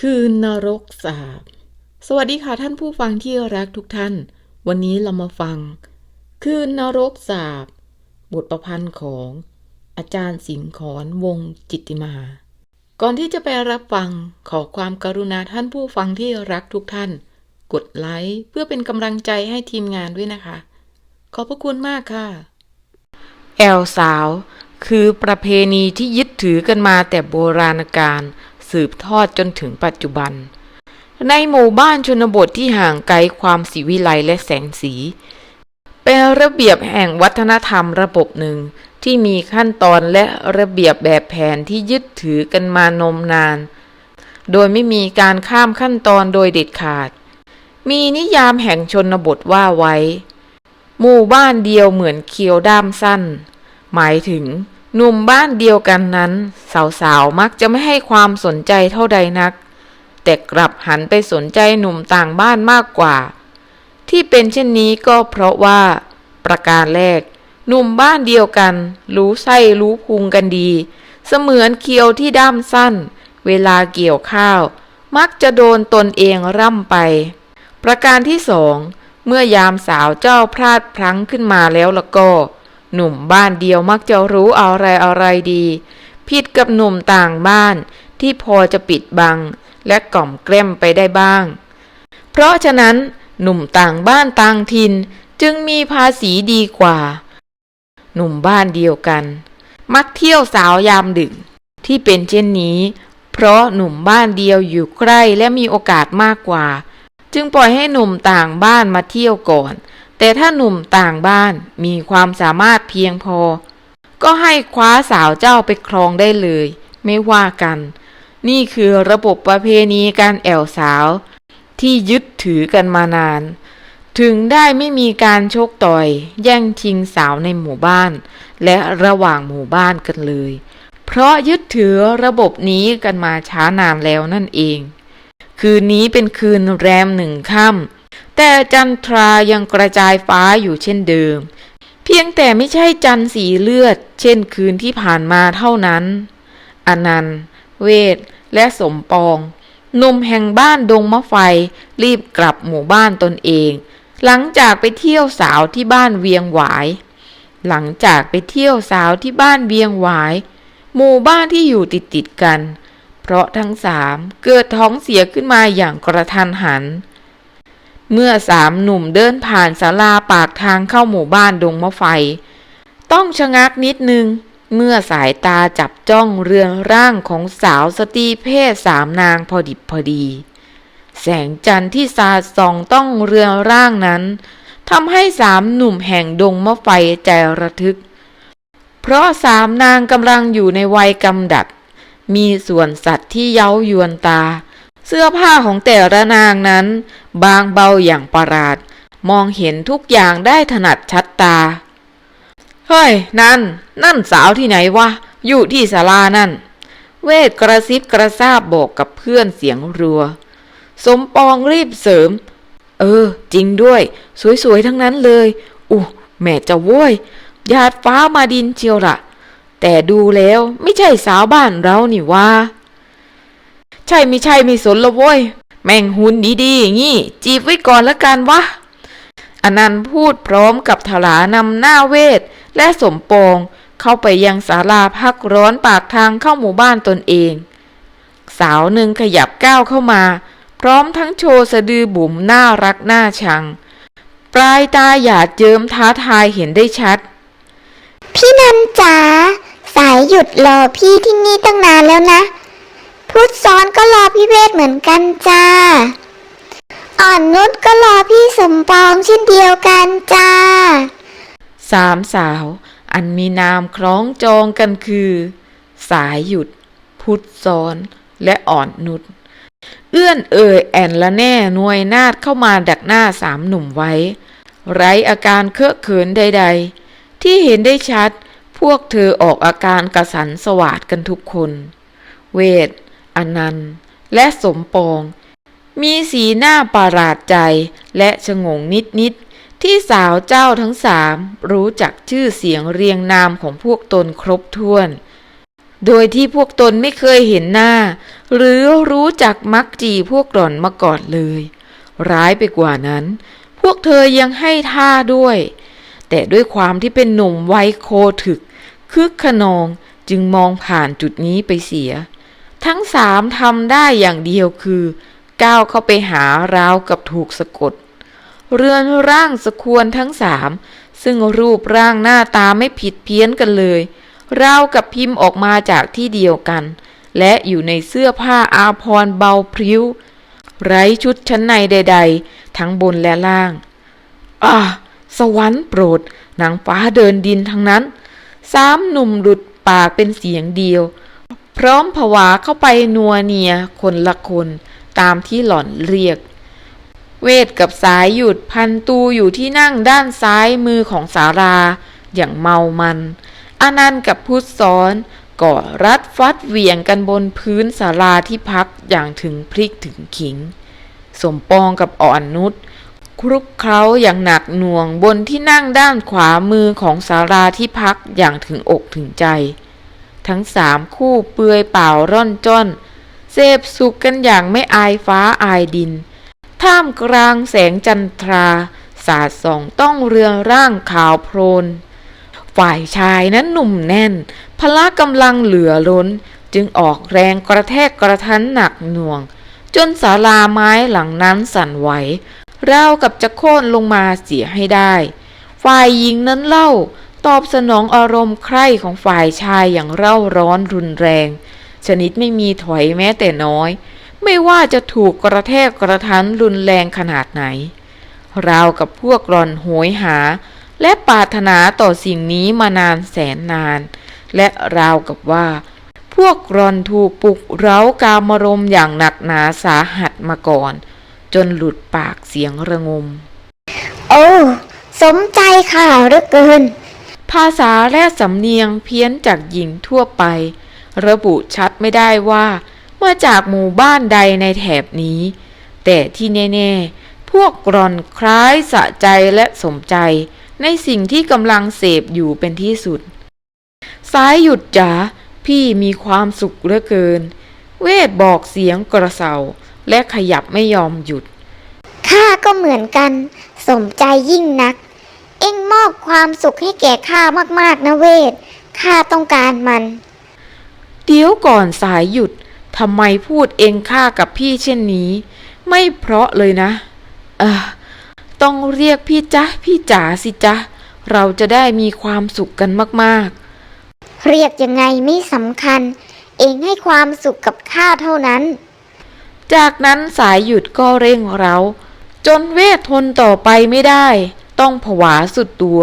คืนนรกสาบ สวัสดีค่ะท่านผู้ฟังที่รักทุกท่าน วันนี้เรามาฟัง คืนนรกสาบบทประพันธ์ของอาจารย์สิงห์ขอนวงจิตติมา ก่อนที่จะไปรับฟังขอความกรุณาท่านผู้ฟังที่รักทุกท่าน กดไลค์เพื่อเป็นกำลังใจให้ทีมงานด้วยนะคะ ขอบพระคุณมากค่ะ แอลสาว คือประเพณีที่ยึดถือกันมาแต่โบราณกาล สืบทอดจนถึงปัจจุบัน ในหมู่บ้านชนบทที่ห่างไกลความสีวิไลและแสงสี เป็นระเบียบแห่งวัฒนธรรมระบบหนึ่งที่มีขั้นตอนและระเบียบแบบแผนที่ยึดถือกันมานมนาน โดยไม่มีการข้ามขั้นตอนโดยเด็ดขาด มีนิยามแห่งชนบทว่าไว้ หมู่บ้านเดียวเหมือนเคียวด้ามสั้น หมายถึง หนุ่มบ้านเดียวกันนั้น สาวๆมักจะไม่ให้ความสนใจเท่าใดนัก แต่กลับหันไปสนใจหนุ่มต่างบ้านมากกว่า ที่เป็นเช่นนี้ก็เพราะว่า ประการแรก หนุ่มบ้านเดียวกัน รู้ไส้รู้พุงกันดี เสมือนเคียวที่ด้ามสั้น เวลาเกี่ยวข้าว มักจะโดนตนเองร่ำไป ประการที่สองเมื่อยามสาวเจ้าพลาดพลั้งขึ้นมาแล้วละก็ หนุ่มบ้านเดียวมักจะรู้อะไรอะไรดี ผิดกับหนุ่มต่างบ้านที่พอจะปิดบัง และกล่อมแกล้มไปได้บ้าง เพราะฉะนั้นหนุ่มต่างบ้านต่างถิ่นจึงมีภาษีดีกว่า หนุ่มบ้านเดียวกัน มักเที่ยวสาวยามดึก ที่เป็นเช่นนี้ เพราะหนุ่มบ้านเดียวอยู่ใกล้และมีโอกาสมากกว่า จึงปล่อยให้หนุ่มต่างบ้านมาเที่ยวก่อน แต่ถ้าหนุ่มต่างบ้านมีความสามารถเพียงพอ ก็ให้คว้าสาวเจ้าไปครองได้เลย ไม่ว่ากัน นี่คือระบบประเพณีการแอวสาว ที่ยึดถือกันมานาน ถึงได้ไม่มีการชกต่อย แย่งชิงสาวในหมู่บ้าน และระหว่างหมู่บ้านกันเลย เพราะยึดถือระบบนี้กันมาช้านานแล้วนั่นเอง คืนนี้เป็นคืนแรมหนึ่งค่ำ แต่จันทรายังกระจายฟ้าอยู่เช่นเดิม เพียงแต่ไม่ใช่จันสีเลือด เช่นคืนที่ผ่านมาเท่านั้น อนันต์ เวท และสมปองหนุ่มแห่งบ้านดงมะไฟ รีบกลับหมู่บ้านตนเอง หลังจากไปเที่ยวสาวที่บ้านเวียงหวาย หลังจากไปเที่ยวสาวที่บ้านเวียงหวาย หมู่บ้านที่อยู่ติดติดกัน เพราะทั้งสามเกิดท้องเสียขึ้นมาอย่างกระทันหัน เมื่อสามหนุ่มเดินผ่านศาลาปากทางเข้าหมู่บ้านดงมะไฟ ต้องชะงักนิดนึง เมื่อสายตาจับจ้องเรือนร่างของสาวสตรีเพศสามนางพอดิบพอดี แสงจันทร์ที่สาดส่องต้องเรือนร่างนั้นทำให้สามหนุ่มแห่งดงมะไฟใจระทึก เพราะสามนางกำลังอยู่ในวัยกำดัด มีส่วนสัตว์ที่เย้ายวนตา เสื้อผ้าของแต่ละนางนั้น บางเบาอย่างประหลาด มองเห็นทุกอย่างได้ถนัดชัดตา เฮ้ย นั่น นั่นสาวที่ไหนวะ อยู่ที่ศาลานั่น เวทกระซิบกระซาบบอกกับเพื่อนเสียงรัว สมปองรีบเสริม เออ จริงด้วย สวยๆ ทั้งนั้นเลย อู้แม่จะโว้ยหยาดฟ้ามาดินเชียวละแต่ดูแล้วไม่ใช่สาวบ้านเรานี่ว่า ใช่ไม่ใช่ไม่สนละโว้ย แม่งหุ่นดีๆอย่างงี้จีบไว้ก่อนละกันวะอนันต์พูดพร้อมกับถลานำหน้าเวท และสมปองเข้าไปยังศาลาพักร้อนปากทางเข้าหมู่บ้านตนเอง สาวหนึ่งขยับก้าวเข้ามา พร้อมทั้งโชว์สะดือบุ๋มน่ารักน่าชัง ปลายตาหยาดเยิ้มท้าทายเห็นได้ชัด พี่นันจ๋าสายหยุดรอพี่ที่นี่ตั้งนานแล้วนะ พุทธซ้อนก็รอพี่เวทเหมือนกันจ้า อ่อนนุชก็รอพี่สมปองเช่นเดียวกันจ้า สามสาว อันมีนามคล้องจองกันคือ สายหยุด พุทธซ้อนและอ่อนนุชเอื้อนเอ่ยแอนละแน่หนวยนาดเข้ามาดักหน้าสามหนุ่มไว้ ไร้อาการเคอะเขินใด ๆ ที่เห็นได้ชัด พวกเธอออกอาการกระสันสวาดกันทุกคน เวท อนันต์ และสมปอง มีสีหน้าประหลาดใจและชงงนิดๆที่สาวเจ้าทั้งสามรู้จักชื่อเสียงเรียงนามของพวกตนครบถ้วน โดยที่พวกตนไม่เคยเห็นหน้า หรือรู้จักมักจีพวกหล่อนมาก่อนเลย ร้ายไปกว่านั้น พวกเธอยังให้ท่าด้วย แต่ด้วยความที่เป็นหนุ่มวัยโคถึก คึกขนองจึงมองผ่านจุดนี้ไปเสีย ทั้งสามทำได้อย่างเดียวคือ ก้าวเข้าไปหาราวกับถูกสะกด เรือนร่างสควรทั้งสามซึ่งรูปร่างหน้าตาไม่ผิดเพี้ยนกันเลยราวกับพิมพ์ออกมาจากที่เดียวกัน และอยู่ในเสื้อผ้าอาภรเบาพริ้ว ไร้ชุดชั้นในใด ๆ ทั้งบนและล่างอ่าสวรรค์โปรดนางฟ้าเดินดินทั้งนั้น สามหนุ่มหลุดปากเป็นเสียงเดียว พร้อมผวาเข้าไปนัวเนียคนละคนตามที่หล่อนเรียก เวทกับสายหยุดพันตูอยู่ที่นั่งด้านซ้ายมือของสาราอย่างเมามันอานันต์กับพุทธซ้อนก็รัดฟัดเหวี่ยงกันบนพื้นศาลาที่พักอย่างถึงพริกถึงขิง สมปองกับอ่อนนุชครุกเคล้าอย่างหนักหน่วงบนที่นั่งด้านขวามือของศาลาที่พักอย่างถึงอกถึงใจ ทั้งสามคู่เปลือยเปล่าร่อนจ้อนเสพสุขกันอย่างไม่อายฟ้าอายดิน ท่ามกลางแสงจันทรา สาดส่องต้องเรืองร่างขาวโพลน ฝ่ายชายนั้นหนุ่มแน่น พละกำลังเหลือล้น จึงออกแรงกระแทกกระทันหนักหน่วง จนศาลาไม้หลังนั้นสั่นไหวราวกับจะโค่นลงมาเสียให้ได้ ฝ่ายหญิงนั้นเล่า ตอบสนองอารมณ์ใคร่ของฝ่ายชายอย่างเร่าร้อนรุนแรง ชนิดไม่มีถอยแม้แต่น้อย ไม่ว่าจะถูกกระแทกกระทันรุนแรงขนาดไหน ราวกับพวกรอนโหยหา และปรารถนาต่อสิ่งนี้มานานแสนนาน และราวกับว่า พวกรอนถูกปลุกเร้ากามรมอย่างหนักหนาสาหัสมาก่อน จนหลุดปากเสียงระงม โอ้ สมใจข่าวเหลือเกิน ภาษาและสำเนียงเพี้ยนจากหญิงทั่วไป ระบุชัดไม่ได้ว่ามาจากหมู่บ้านใดในแถบนี้ แต่ที่แน่ๆ พวกกรอนคล้ายสะใจและสมใจในสิ่งที่กำลังเสพอยู่เป็นที่สุด สายหยุดจ๋าพี่มีความสุขเหลือเกิน เวทบอกเสียงกระเซาและขยับไม่ยอมหยุด ข้าก็เหมือนกัน สมใจยิ่งนัก เอ็งมอบความสุขให้แก่ข้ามากๆนะเวท ข้าต้องการมัน เดี๋ยวก่อนสายหยุดทำไมพูดเองข้ากับพี่เช่นนี้ ไม่เพราะเลยนะ เออต้องเรียกพี่จ๊ะพี่จ๋าสิจ๊ะ เราจะได้มีความสุขกันมากเรียกยังไงไม่สำคัญ เอ็งให้ความสุขกับข้าเท่านั้นๆจากนั้นสายหยุดก็เร่งเร้าจนเวททนต่อไปไม่ได้ ต้องผวาสุดตัว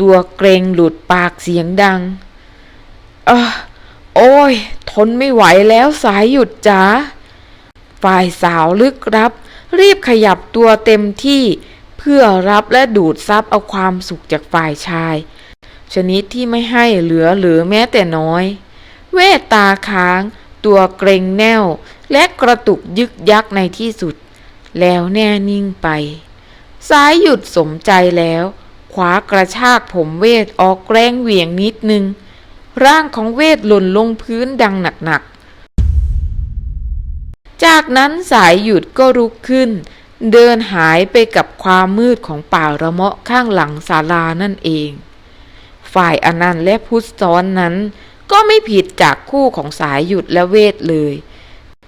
ตัวเกรงหลุดปากเสียงดังเออโอ้ย ทนไม่ไหวแล้วสายหยุดจ๋าฝ่ายสาวลึกรับ รีบขยับตัวเต็มที่เพื่อรับและดูดซับเอาความสุขจากฝ่ายชาย ชนิดที่ไม่ให้เหลือหลือแม้แต่น้อย เวตาค้าง ตัวเกรงแน่วและกระตุกยึกยักในที่สุด แล้วแน่นิ่งไป สายหยุดสมใจแล้วขวากระชากผมเวทออกแรงเหวี่ยงนิดนึง ร่างของเวทหล่นลงพื้นดังหนักๆ จากนั้นสายหยุดก็ลุกขึ้น เดินหายไปกับความมืดของป่าระเมาะข้างหลังศาลานั่นเอง ฝ่ายอนันต์และพุทธซ้อนนั้น ก็ไม่ผิดจากคู่ของสายหยุดและเวทเลย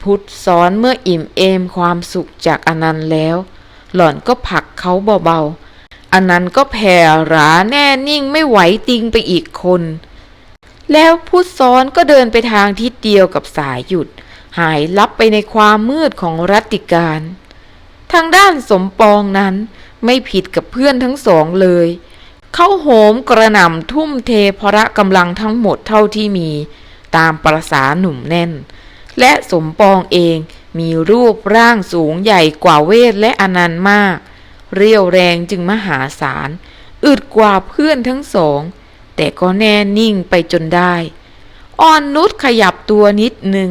พุทธซ้อนเมื่ออิ่มเอมความสุขจากอนันต์แล้ว หล่อนก็ผลักเขาเบาๆ อนันต์ก็แผ่หราแน่นิ่งไม่ไหวติงไปอีกคน แล้วพุทธซ้อนก็เดินไปทางทิศเดียวกับสายหยุด หายลับไปในความมืดของรัติการ ทางด้านสมปองนั้นไม่ผิดกับเพื่อนทั้งสองเลย เขาโหมกระหน่ำทุ่มเทพระกำลังทั้งหมดเท่าที่มี ตามประษาหนุ่มแน่น และสมปองเอง มีรูปร่างสูงใหญ่กว่าเวทและอนันต์มาก เรียวแรงจึงมหาศาล อึดกว่าเพื่อนทั้งสอง แต่ก็แน่นิ่งไปจนได้ อ่อนนุชขยับตัวนิดหนึ่ง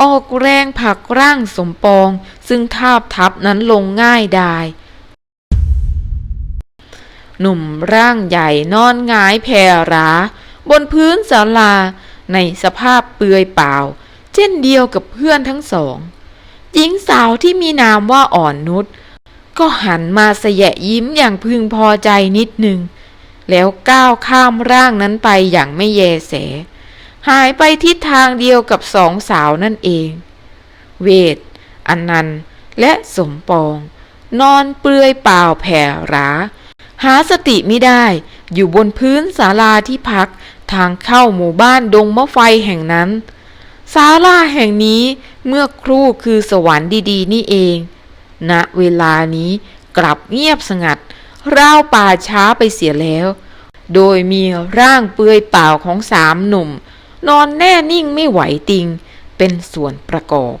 ออกแรงผลักร่างสมปอง ซึ่งทาบทับนั้นลงง่ายดายหนุ่มร่างใหญ่นอนงายแผ่รา บนพื้นศาลาในสภาพเปือยเปล่า เช่นเดียวกับเพื่อนทั้งสอง หญิงสาวที่มีนามว่าอ่อนนุชก็หันมาเสยะยิ้มอย่างพึงพอใจนิดหนึ่ง แล้วก้าวข้ามร่างนั้นไปอย่างไม่แยแสหายไปทิศทางเดียวกับสองสาวนั่นเอง เวทอนันและสมปอง นอนเปลือยเปล่าแผ่หราหาสติไม่ได้อยู่บนพื้นศาลาที่พักทางเข้าหมู่บ้านดงมะไฟแห่งนั้นศาลาแห่งนี้ เมื่อครู่คือสวรรค์ดีๆ นี่เอง ณ เวลานี้กลับเงียบสงัดราวป่าช้าไปเสียแล้ว โดยมีร่างเปลือยเปล่าของสามหนุ่ม นอนแน่นิ่งไม่ไหวติง เป็นส่วนประกอบ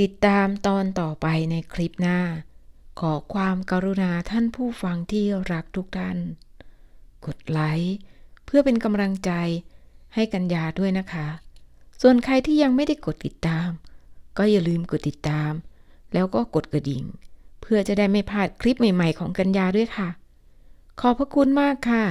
ติดตามตอนต่อไปในคลิปหน้า ขอความกรุณาท่านผู้ฟังที่รักทุกท่าน กดไลค์เพื่อเป็นกำลังใจให้กัญญาด้วยนะคะ ส่วนใครที่ยังไม่ได้กดติดตาม ก็อย่าลืมกดติดตาม แล้วก็กดกระดิ่ง เพื่อจะได้ไม่พลาดคลิปใหม่ ๆ ของกัญญาด้วยค่ะ ขอบพระคุณมากค่ะ